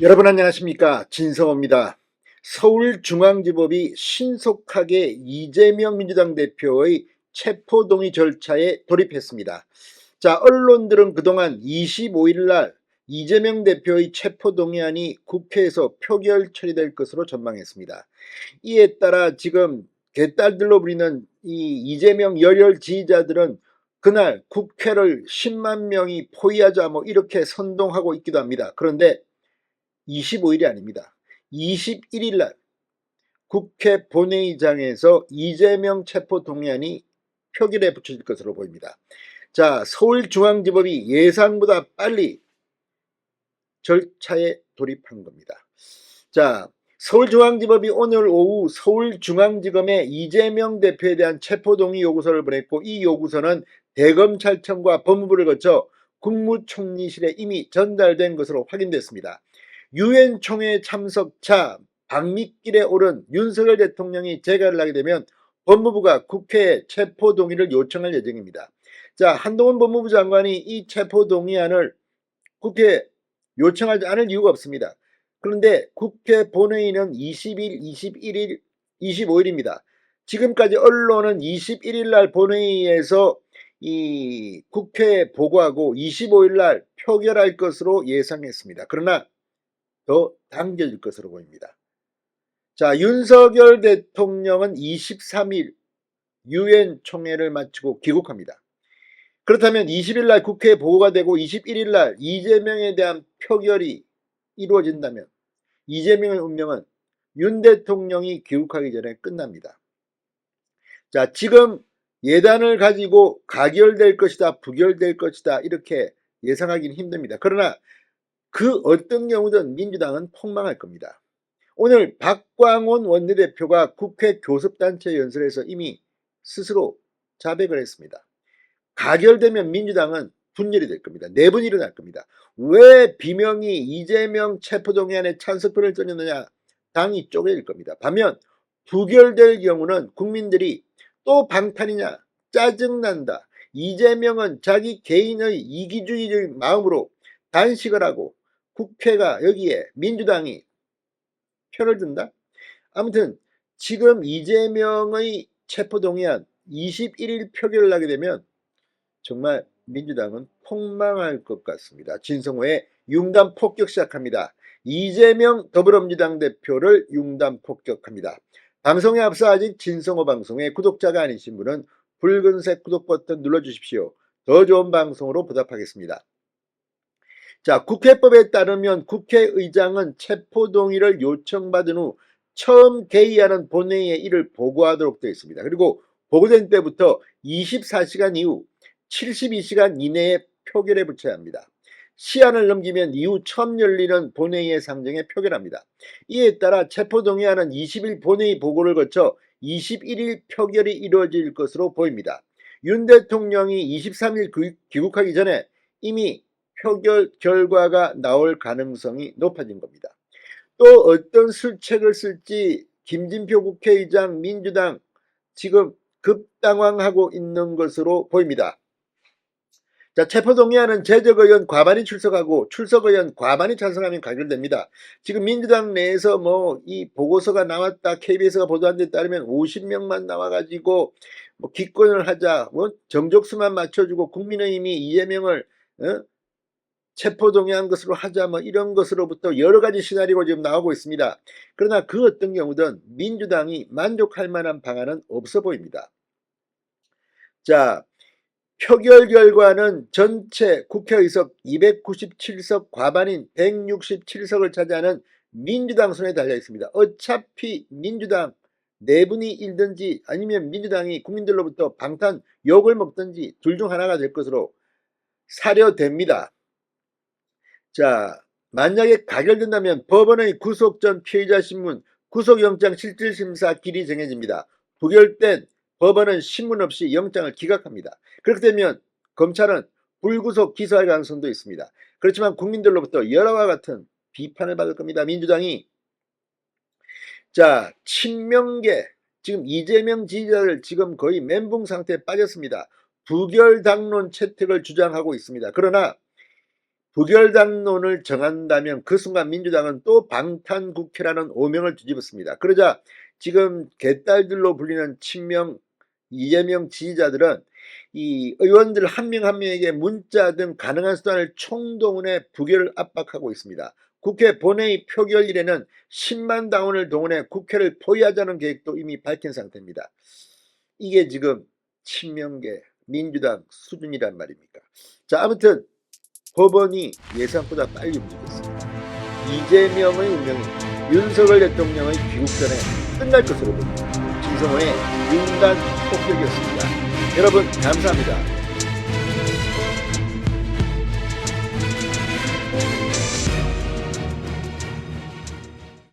여러분 안녕하십니까 진성호입니다. 서울중앙지법이 신속하게 이재명 민주당 대표의 체포동의 절차에 돌입했습니다. 자 언론들은 그동안 25일 날 이재명 대표의 체포동의안이 국회에서 표결 처리될 것으로 전망했습니다. 이에 따라 지금 개딸들로 불리는 이 이재명 열혈 지지자들은 그날 국회를 10만 명이 포위하자 뭐 이렇게 선동하고 있기도 합니다. 그런데 25일이 아닙니다. 21일 날 국회 본회의장에서 이재명 체포동의안이 표결에 붙여질 것으로 보입니다. 자, 서울중앙지법이 예상보다 빨리 절차에 돌입한 겁니다. 자, 서울중앙지법이 오늘 오후 서울중앙지검에 이재명 대표에 대한 체포동의 요구서를 보냈고 이 요구서는 대검찰청과 법무부를 거쳐 국무총리실에 이미 전달된 것으로 확인됐습니다. 유엔 총회 참석차 방미길에 오른 윤석열 대통령이 재가를 하게 되면 법무부가 국회에 체포 동의를 요청할 예정입니다. 자, 한동훈 법무부 장관이 이 체포 동의안을 국회에 요청하지 않을 이유가 없습니다. 그런데 국회 본회의는 20일, 21일, 25일입니다. 지금까지 언론은 21일 날 본회의에서 이 국회에 보고하고 25일 날 표결할 것으로 예상했습니다. 그러나 더 당겨질 것으로 보입니다. 자, 윤석열 대통령은 23일 유엔 총회를 마치고 귀국합니다. 그렇다면 20일 날 국회에 보고가 되고 21일 날 이재명에 대한 표결이 이루어진다면 이재명의 운명은 윤 대통령이 귀국하기 전에 끝납니다. 자, 지금 예단을 가지고 가결될 것이다, 부결될 것이다, 이렇게 예상하기는 힘듭니다. 그러나 그 어떤 경우든 민주당은 폭망할 겁니다. 오늘 박광원 원내대표가 국회 교섭단체 연설에서 이미 스스로 자백을 했습니다. 가결되면 민주당은 분열이 될 겁니다. 내분이 일어날 겁니다. 왜 비명이 이재명 체포동의안에 찬성표를 던졌느냐? 당이 쪼개질 겁니다. 반면 부결될 경우는 국민들이 또 방탄이냐? 짜증난다. 이재명은 자기 개인의 이기주의의 마음으로 단식을 하고 국회가 여기에 민주당이 표를 든다? 아무튼 지금 이재명의 체포동의안 21일 표결을 하게 되면 정말 민주당은 폭망할 것 같습니다. 진성호의 융단 폭격 시작합니다. 이재명 더불어민주당 대표를 융단 폭격합니다. 방송에 앞서 아직 진성호 방송의 구독자가 아니신 분은 붉은색 구독 버튼 눌러주십시오. 더 좋은 방송으로 보답하겠습니다. 자, 국회법에 따르면 국회의장은 체포동의를 요청받은 후 처음 개의하는 본회의에 이를 보고하도록 되어 있습니다. 그리고 보고된 때부터 24시간 이후 72시간 이내에 표결에 붙여야 합니다. 시한을 넘기면 이후 처음 열리는 본회의의 상정에 표결합니다. 이에 따라 체포동의안은 20일 본회의 보고를 거쳐 21일 표결이 이루어질 것으로 보입니다. 윤 대통령이 23일 귀국하기 전에 이미 표결 결과가 나올 가능성이 높아진 겁니다. 또 어떤 술책을 쓸지 김진표 국회의장 민주당 지금 급당황하고 있는 것으로 보입니다. 자, 체포동의안은 제적의원 과반이 출석하고 출석의원 과반이 찬성하면 가결됩니다. 지금 민주당 내에서 뭐 이 보고서가 나왔다, KBS가 보도한 데 따르면 50명만 나와가지고 뭐 기권을 하자, 뭐 정족수만 맞춰주고 국민의힘이 이재명을 어? 체포동의한 것으로 하자 뭐 이런 것으로부터 여러 가지 시나리오가 지금 나오고 있습니다. 그러나 그 어떤 경우든 민주당이 만족할 만한 방안은 없어 보입니다. 자, 표결 결과는 전체 국회의석 297석 과반인 167석을 차지하는 민주당 손에 달려 있습니다. 어차피 민주당 내분이 일든지 아니면 민주당이 국민들로부터 방탄 욕을 먹든지 둘 중 하나가 될 것으로 사려됩니다. 자, 만약에 가결된다면 법원의 구속 전 피해자 신문 구속영장 실질심사 길이 정해집니다. 부결된 법원은 신문 없이 영장을 기각합니다. 그렇게 되면 검찰은 불구속 기소할 가능성도 있습니다. 그렇지만 국민들로부터 여러와 같은 비판을 받을 겁니다. 민주당이 자 친명계 지금 이재명 지지자들 지금 거의 멘붕 상태에 빠졌습니다. 부결 당론 채택을 주장하고 있습니다. 그러나 부결당론을 정한다면 그 순간 민주당은 또 방탄국회라는 오명을 뒤집었습니다. 그러자 지금 개딸들로 불리는 친명 이재명 지지자들은 이 의원들 한 명 한 명에게 문자 등 가능한 수단을 총동원해 부결을 압박하고 있습니다. 국회 본회의 표결일에는 10만 당원을 동원해 국회를 포위하자는 계획도 이미 밝힌 상태입니다. 이게 지금 친명계 민주당 수준이란 말입니까? 자 아무튼 법원이 예상보다 빨리 움직였습니다. 이재명의 운명이 윤석열 대통령의 귀국 전에 끝날 것으로 보입니다. 진성호의 윤단 폭격이었습니다. 여러분 감사합니다.